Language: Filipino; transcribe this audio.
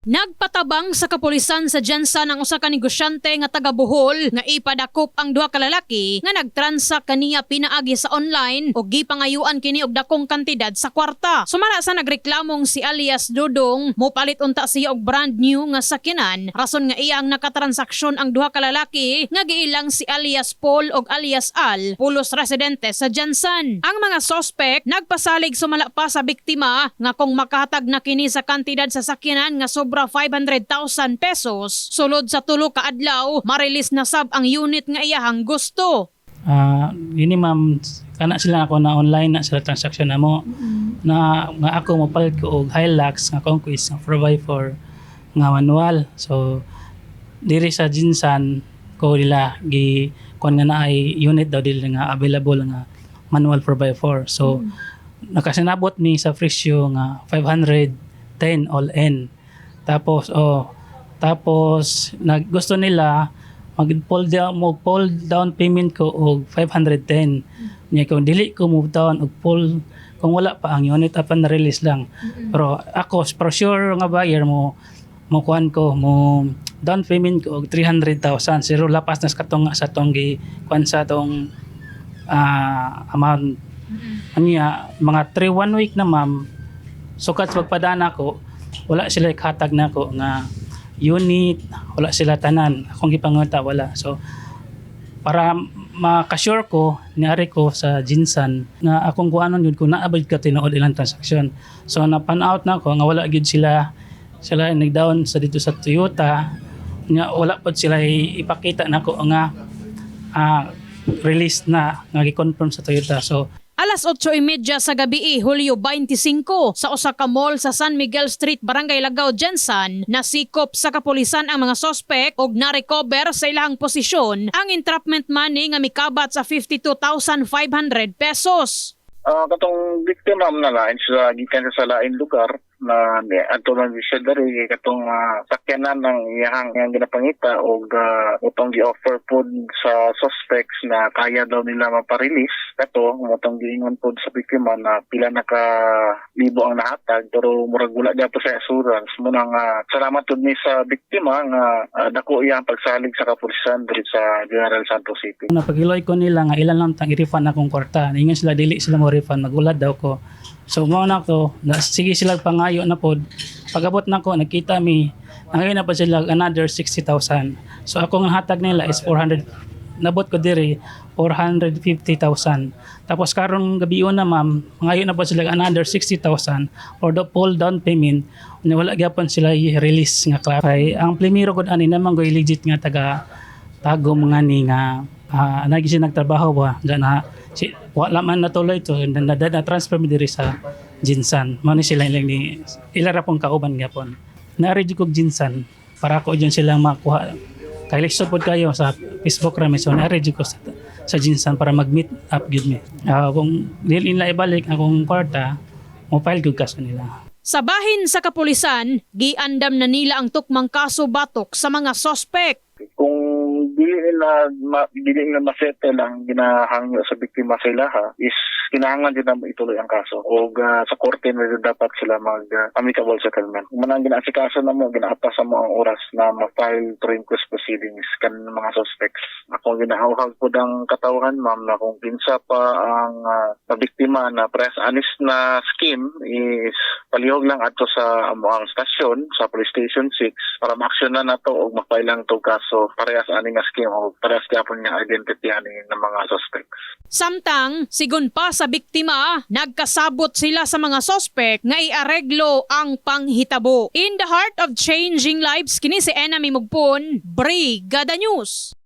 Nagpatabang sa kapulisan sa Jensen ang usa ka negosyante nga taga Bohol nga ipadakop ang duha ka lalaki nga nagtransak kaniya pinaagi sa online o gipangayuan kini og dakong kantidad sa kwarta. Sumala sa nagreklamong si alias Dudong, mopalit unta siya og brand new nga sakyanan rason nga iya ang nakatransaksyon ang duha ka lalaki nga giilang si alias Paul og alias Al, pulos residente sa Jensen. Ang mga sospek nagpasalig sumala pa sa biktima nga kung makahatag na kini sa kantidad sa sakyanan nga sobra 500,000 pesos, sulod sa tulo ka adlaw, marilis na sab ang unit nga iyahang gusto. Ah, yun ma'am, kana sila ako na online na sila transaction na mo. Na nga ako mopalit ko og Hilux nga conquest nga 4x4 nga manual. So diri sa Jinsan ko nila gi kon nga naay unit daw dili nga available nga manual 4x4. So nakasinabot mi sa presyo nga 510 all in. Tapos oh tapos nag gusto nila mag pull down mo pull down payment ko og 510 nya kung dili ko move down og pull kung wala pa ang unit up na release lang. Pero ako for sure nga buyer mo mo kuan ko mo down payment ko og 300,000 zero lapas na sa katong sa tong gi kuan sa tong ah, amount. Anya mga 3 one week na ma'am sukat sa pagpadana ko wala sila ikhatag na ko nga unit wala sila tanan. Akong gipangita wala. So para makasure ko niari ko sa Jinsan na akong kuanon yun kung naabot ka tinuod ilang transaksyon. So napan out na ko nga wala gyud sila sila nagdown sa dito sa Toyota nga wala pod sila ipakita na ko nga ah, release na nga gi-confirm sa Toyota. So Alas 8.30 sa gabi, Hulyo 25, sa usa ka mall sa San Miguel Street, Barangay Lagaw, Jensen, nasikop sa kapulisan ang mga sospek og na-recover sa ilang posisyon. Ang entrapment money nga mikabat sa 52,500 pesos. Ah, katong biktima na lain sa gikan sa lain lugar na adto man siya dari katong uh, sakyanan ng iyang yang ginapangita og uh, utong gi-offer pod sa suspects na kaya daw nila maparelease kato mutong giingon pod sa biktima na pila na ka libo ang nahatag pero murag wala gyapon sa assurance mo nang uh, salamat pod ni sa biktima nga ah, dako iyang pagsalig sa kapulisan diri sa General Santos City napagiloy ko nila nga ilan lang tang i-refund akong kwarta. Ingon sila dili sila mo refund, magulad daw ko. So mo na ko, na, sige sila pangayo na pod. Pagabot na ko, nakita mi, nangayon na pa sila another 60,000. So akong hatag nila is 400 nabot ko diri 450,000. Tapos karong gabi na ma'am, ngayon na pa sila another 60,000 for the full down payment. Nya wala gyapon sila i-release nga class. Ay, ang primero gud ani naman go legit nga taga tago mga ni nga uh, nagi siya nagtrabaho ba dyan na si, wala man natuloy to na, na, na transfer mi diri sa Jinsan mo ni sila ilang ni ilara pong kauban gyapon jud kog Jinsan para ko dyan sila makuha kay lisod pod kayo sa Facebook rami so naari jud ko sa, sa Jinsan para mag-meet up gyud mi Ah, kung dili nila ibalik akong kwarta mo file gyud kaso nila Sa bahin sa kapulisan, giandam na nila ang tukmang kaso batok sa mga sospek. kung dili nila ma, dili nila masettle ang ginahangyo sa biktima sa ilaha is kinahanglan din na ituloy ang kaso. O sa korte na dapat sila mag ah, amicable settlement. Kung man ang ginaasikaso na mo ginaatasan mo ang oras na ma-file to inquest proceedings kan mga suspects? Ako ginahawhag po ang katawan ma'am na kung pinsa pa ang na biktima na press honest na scheme is palihog lang ato sa amo ang stasyon sa police station 6 para ma-action na nato o ma-file lang to kaso parehas ani nga scheme o parehas gyapon nga identity ani ng mga suspects Samtang, sigun pa sa biktima, nagkasabot sila sa mga sospek nga iareglo ang panghitabo. In the heart of changing lives, kini si Enemy Mugpon, Brigada News.